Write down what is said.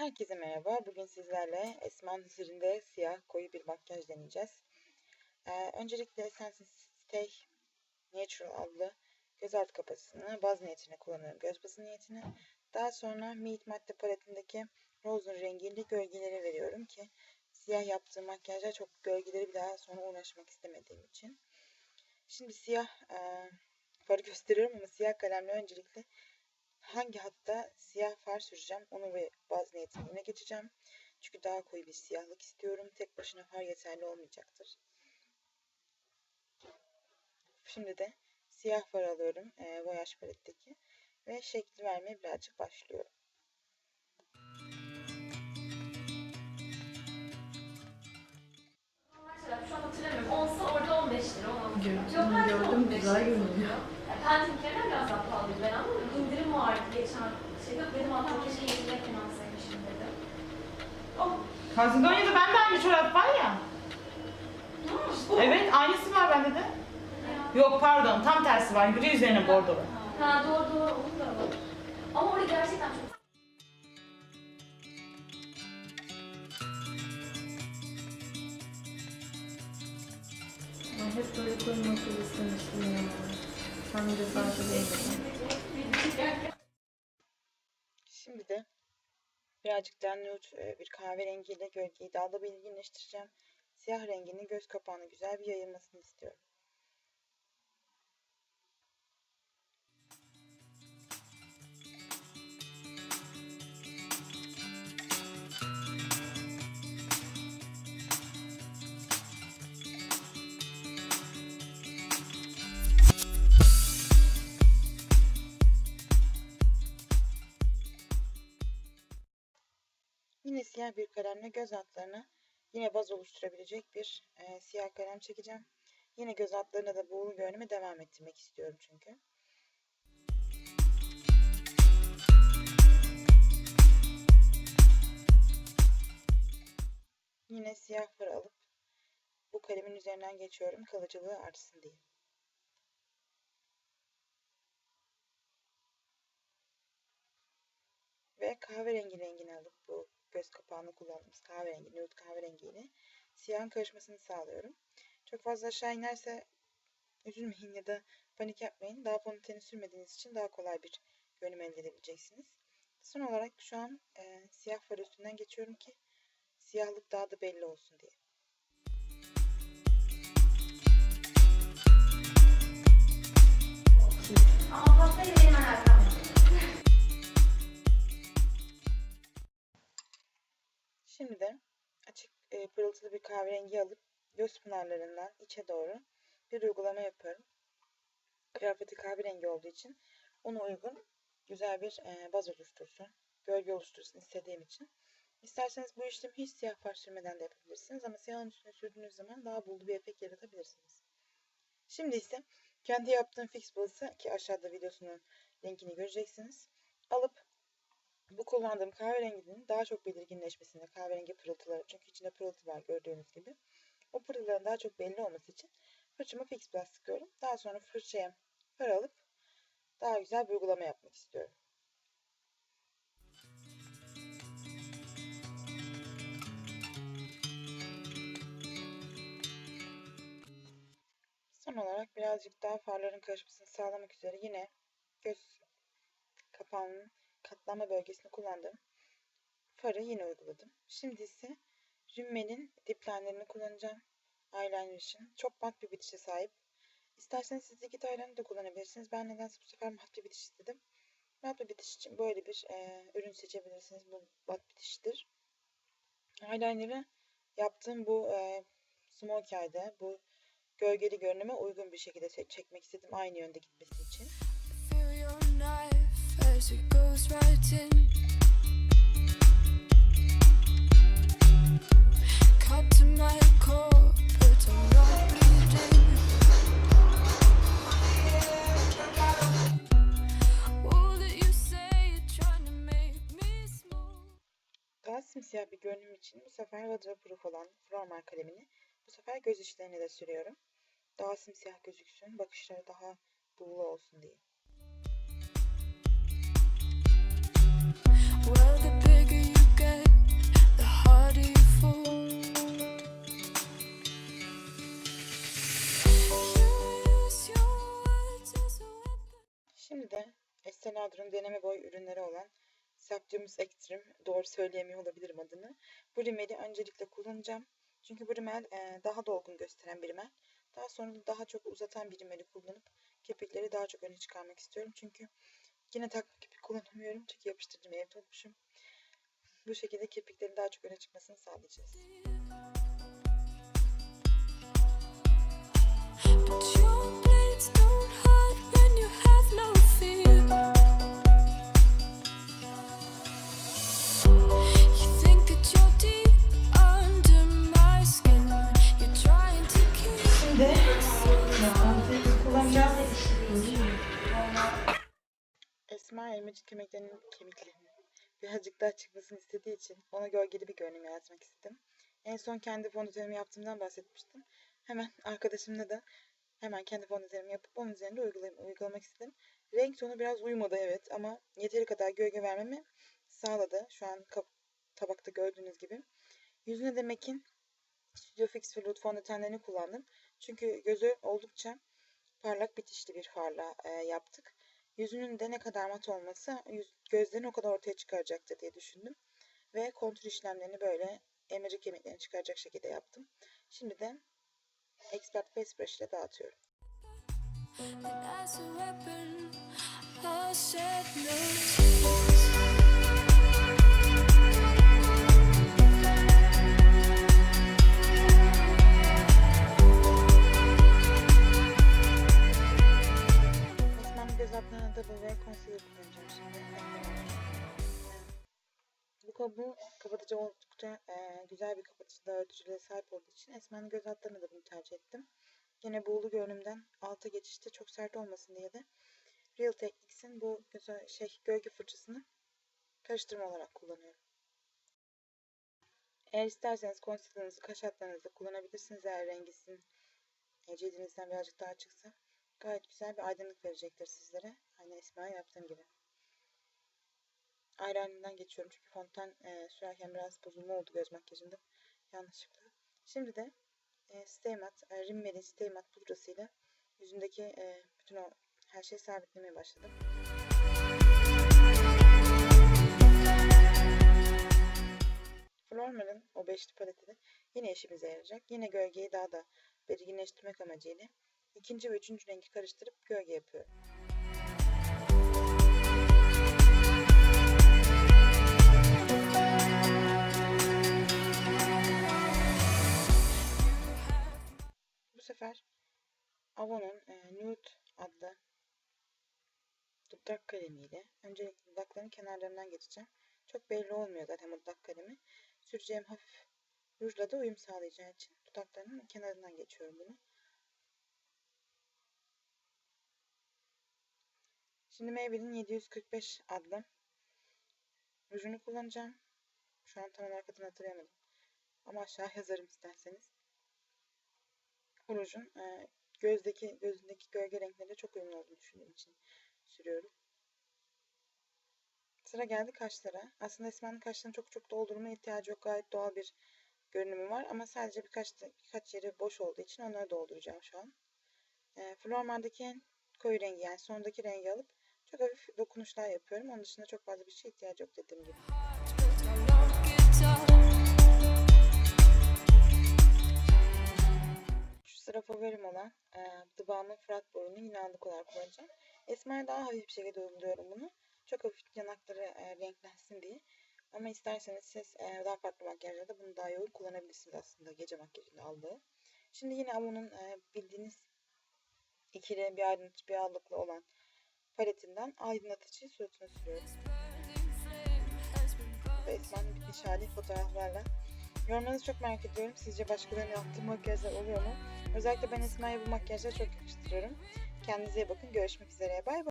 Herkese merhaba. Bugün sizlerle Esma'nın üzerinde siyah koyu bir makyaj deneyeceğiz. Ee, öncelikle Sensitive Stay Natural adlı göz alt kapasını baz niyetine kullanıyorum. Göz bazı niyetine. Daha sonra Meet Matte paletindeki Rose'un rengiyle gölgeleri veriyorum ki siyah yaptığım makyajda çok gölgeleri bir daha sonra uğraşmak istemediğim için. Şimdi siyah e, farı gösteriyorum ama siyah kalemle öncelikle hangi hatta siyah far süreceğim onu ve baz niyetine geçeceğim. Çünkü daha koyu bir siyahlık istiyorum. Tek başına far yeterli olmayacaktır. Şimdi de siyah far alıyorum. E, Voyage paletteki. Ve şekli vermeye birazcık başlıyorum. Gördüm, gördüm, 15 güzel görünüyor. Yani Pendiklerden biraz daha pahalıydı ben ama indirim vardı geçen şeyde. Dedim hatta keşke yerine finansaymışım dedim. Oh, Kazidonya'da ben de aynı çorap var ya. Evet aynısı var bende de. Yok pardon tam tersi var. Gri üzerine bordolu. Ha doğru doğru onu da var. Koymasını istemiştim ya. Sen de sadece değil. Şimdi de birazcık daha nude e, bir kahverengiyle gölgeyi daha da belirginleştireceğim. Siyah renginin göz kapağına güzel bir yayılmasını istiyorum. Siyah bir kalemle göz altlarına yine baz oluşturabilecek bir e, siyah kalem çekeceğim. Yine göz altlarına da buğulu görünüme devam ettirmek istiyorum çünkü. Yine siyah fır alıp bu kalemin üzerinden geçiyorum kalıcılığı artsın diye. Ve kahverengi rengini alıp bu göz kapağını kullandığımız kahverengi, nude kahverengiyle siyahın karışmasını sağlıyorum. Çok fazla aşağı inerse üzülmeyin ya da panik yapmayın. Daha fondöteni sürmediğiniz için daha kolay bir görünüm elde edebileceksiniz. Son olarak şu an e, siyah far üstünden geçiyorum ki siyahlık daha da belli olsun diye. Pastayla benim alakam Şimdi de açık e, pırıltılı bir kahverengi alıp göz pınarlarından içe doğru bir uygulama yapıyorum. Kıyafeti kahverengi olduğu için ona uygun güzel bir e, baz oluştursun, gölge oluştursun istediğim için. İsterseniz bu işlemi hiç siyah far sürmeden de yapabilirsiniz ama siyahın üstüne sürdüğünüz zaman daha bulu bir efekt yaratabilirsiniz. Şimdi ise kendi yaptığım fix bazı ki aşağıda videosunun linkini göreceksiniz. Alıp bu kullandığım kahverenginin daha çok belirginleşmesine, kahverengi pırıltıları çünkü içinde pırıltı var gördüğünüz gibi. O pırıltıların daha çok belli olması için fırçama fix plus sıkıyorum. Daha sonra fırçaya far alıp daha güzel bir uygulama yapmak istiyorum. Son olarak birazcık daha farların karışmasını sağlamak üzere yine göz kapağının katlanma bölgesini kullandım. Farı yine uyguladım. Şimdi ise Rimmel'in dip liner'ını kullanacağım. Eyeliner için. Çok mat bir bitişe sahip. İsterseniz siz likit eyeliner de kullanabilirsiniz. Ben nedense bu sefer mat bir bitiş istedim. Mat bir bitiş için böyle bir e, ürün seçebilirsiniz. Bu mat bitiştir. Eyeliner'ı yaptığım bu e, smoky eye'de, bu gölgeli görünüme uygun bir şekilde çekmek istedim. Aynı yönde gitmesi için. Daha simsiyah bir görünüm için bu sefer waterproof olan Flormar kalemini bu sefer göz içlerine de sürüyorum. Daha simsiyah gözüksün, bakışları daha buğulu olsun diye. Şimdi Estee deneme boy ürünleri olan Septimus Extreme, doğru söyleyemiyor olabilirim adını. Bu rimeli öncelikle kullanacağım. Çünkü bu rimel e, daha dolgun gösteren bir rimel. Daha sonra daha çok uzatan bir rimeli kullanıp kepekleri daha çok öne çıkarmak istiyorum. Çünkü yine tak kirpik kullanamıyorum. Çünkü yapıştırıcımı evde unutmuşum. Bu şekilde kirpiklerin daha çok öne çıkmasını sağlayacağız. But your Esma elmacık kemiklerinin kemiklerinin birazcık daha çıkmasını istediği için ona gölgeli bir görünüm yaratmak istedim. En son kendi fondötenimi yaptığımdan bahsetmiştim. Hemen arkadaşımla da hemen kendi fondötenimi yapıp onun üzerinde uygulayım, uygulamak istedim. Renk tonu biraz uyumadı evet ama yeteri kadar gölge vermemi sağladı. Şu an tabakta gördüğünüz gibi. Yüzüne de MAC'in Studio Fix Fluid fondötenlerini kullandım. Çünkü gözü oldukça parlak bitişli bir farla e, yaptık. Yüzünün de ne kadar mat olması yüz, gözlerini o kadar ortaya çıkaracaktır diye düşündüm. Ve kontür işlemlerini böyle elmacık kemiklerini çıkaracak şekilde yaptım. Şimdi de Expert Face Brush ile dağıtıyorum. And Bu kabı kapatıcı oldukça e, güzel bir kapatıcı dağıtıcılığa sahip olduğu için Esma'nın göz altlarına da bunu tercih ettim. Yine buğulu görünümden alta geçişte çok sert olmasın diye de Real Techniques'in bu göze, şey, gölge fırçasını karıştırma olarak kullanıyorum. Eğer isterseniz concealer'ınızı kaş hatlarınızda kullanabilirsiniz eğer rengi sizin e, cildinizden birazcık daha çıksa. Gayet güzel bir aydınlık verecektir sizlere. Aynı Esma'ya yaptığım gibi. Eyeliner'dan geçiyorum çünkü fonten e, sürerken biraz bozulma oldu göz makyajında. Yanlışlıkla. Şimdi de e, Stay Matte, e, Rimmel'in Stay Matte pudrasıyla yüzündeki e, bütün o her şeyi sabitlemeye başladım. Flormal'ın o beşli paleti de yine işimize yarayacak. Yine gölgeyi daha da belirginleştirmek amacıyla ikinci ve üçüncü rengi karıştırıp gölge yapıyorum. Sefer Avon'un e, Nude adlı dudak kalemiyle öncelikle dudakların kenarlarından geçeceğim. Çok belli olmuyor zaten bu dudak kalemi. Süreceğim hafif rujla da uyum sağlayacağı için dudaklarının kenarından geçiyorum bunu. Şimdi Maybelline 745 adlı rujunu kullanacağım. Şu an tam olarak adını hatırlayamadım. Ama aşağı yazarım isterseniz. Bu rujun e, gözdeki, gözündeki gölge renkleriyle çok uyumlu olduğunu düşündüğüm için sürüyorum. Sıra geldi kaşlara. Aslında Esma'nın kaşlarını çok çok doldurmaya ihtiyacı yok. Gayet doğal bir görünümü var. Ama sadece birkaç, birkaç yeri boş olduğu için onları dolduracağım şu an. E, Flormar'daki en koyu rengi yani sondaki rengi alıp çok hafif dokunuşlar yapıyorum. Onun dışında çok fazla bir şeye ihtiyacı yok dediğim gibi. Favorim olan e, The Balm'ın Frat boyunu yine anlık olarak kullanacağım. Esma'ya daha hafif bir şekilde uyguluyorum bunu. Çok hafif yanakları e, renklensin diye. Ama isterseniz siz e, daha farklı makyajlarda bunu daha yoğun kullanabilirsiniz aslında gece makyajında aldığı. Şimdi yine Amon'un e, bildiğiniz ikili bir aydınlatıcı bir allıklı olan paletinden aydınlatıcı suratına sürüyorum. Esma'nın bitmiş hali fotoğraflarla. Yorumlarınızı çok merak ediyorum. Sizce başkalarının yaptığı makyajlar oluyor mu? Özellikle ben Esma'ya bu makyajları çok yakıştırıyorum. Kendinize iyi bakın. Görüşmek üzere. Bay bay.